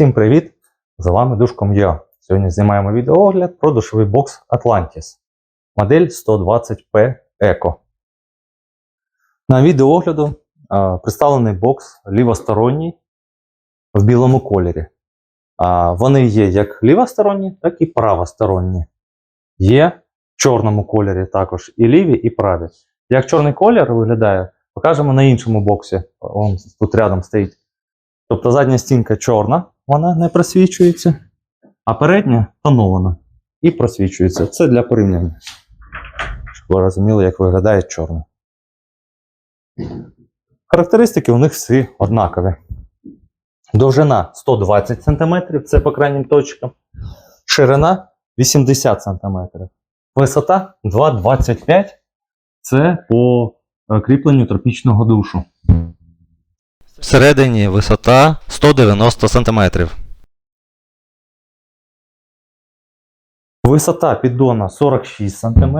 Всім привіт! З вами Душком Сьогодні знімаємо відеоогляд про душовий бокс Atlantis. Модель 120P Eco. На відеоогляду а, представлений бокс лівосторонній в білому кольорі. А, вони є як лівосторонні, так і правосторонні. Є в чорному кольорі також і ліві, і праві. Як чорний колір виглядає, покажемо на іншому боксі. Он тут рядом стоїть. Тобто задня стінка чорна, вона не просвічується, а передня тонована і просвічується. Це для порівняння. Щоб ви розуміли, як виглядає чорна. Характеристики у них всі однакові. Довжина 120 см, це по крайнім точкам. Ширина 80 см. Висота 2,25 це по е, кріпленню тропічного душу. Всередині висота 190 см. Висота піддона 46 см,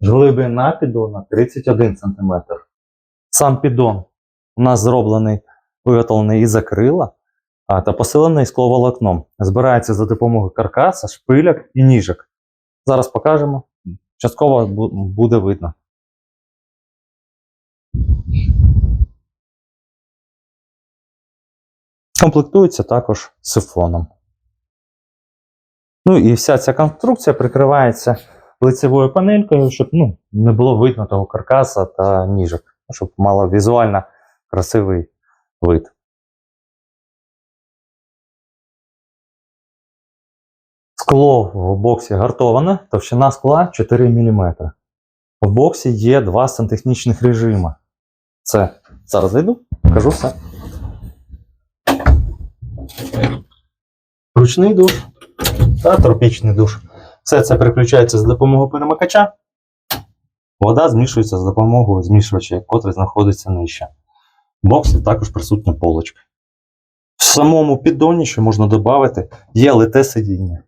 глибина піддона 31 см. Сам піддон у нас зроблений, виготовлений із акрила та посилений скловолокном. Збирається за допомогою каркаса, шпиляк і ніжок. Зараз покажемо. Частково буде видно. Комплектується також сифоном. Ну і вся ця конструкція прикривається лицевою панелькою, щоб ну, не було видно того каркаса та ніжок, щоб мало візуально красивий вид. Скло в боксі гартоване, товщина скла 4 мм. В боксі є два сантехнічних режими. Це зараз зайду, покажу все. Ручний душ та тропічний душ. Все це переключається за допомогою перемикача. Вода змішується за допомогою змішувача, котрий знаходиться нижче. В боксі також присутня полочка. В самому піддоні, що можна додати, є лите сидіння.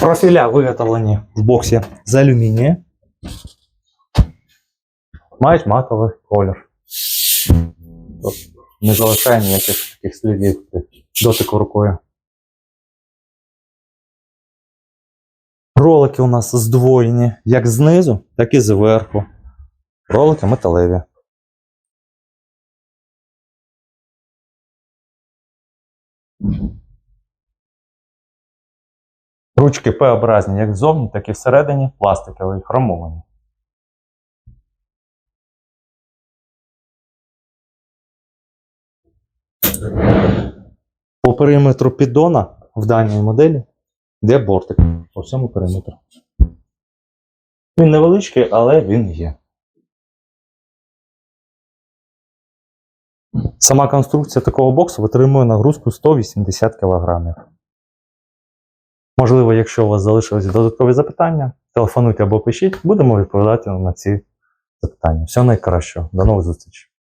Профіля виготовлені в боксі з алюмінія. Мають матовий колір. Не залишає ніяких таких слідів дотику рукою. Ролики у нас здвоєні як знизу, так і зверху. Ролики металеві. Ручки П-образні як ззовні, так і всередині пластикові, хромовані. По периметру піддона в даній моделі йде бортик по всьому периметру. Він невеличкий, але він є. Сама конструкція такого боксу витримує нагрузку 180 кг. Можливо, якщо у вас залишились додаткові запитання, телефонуйте або пишіть, будемо відповідати на ці запитання. Всього найкращого. До нових зустрічей!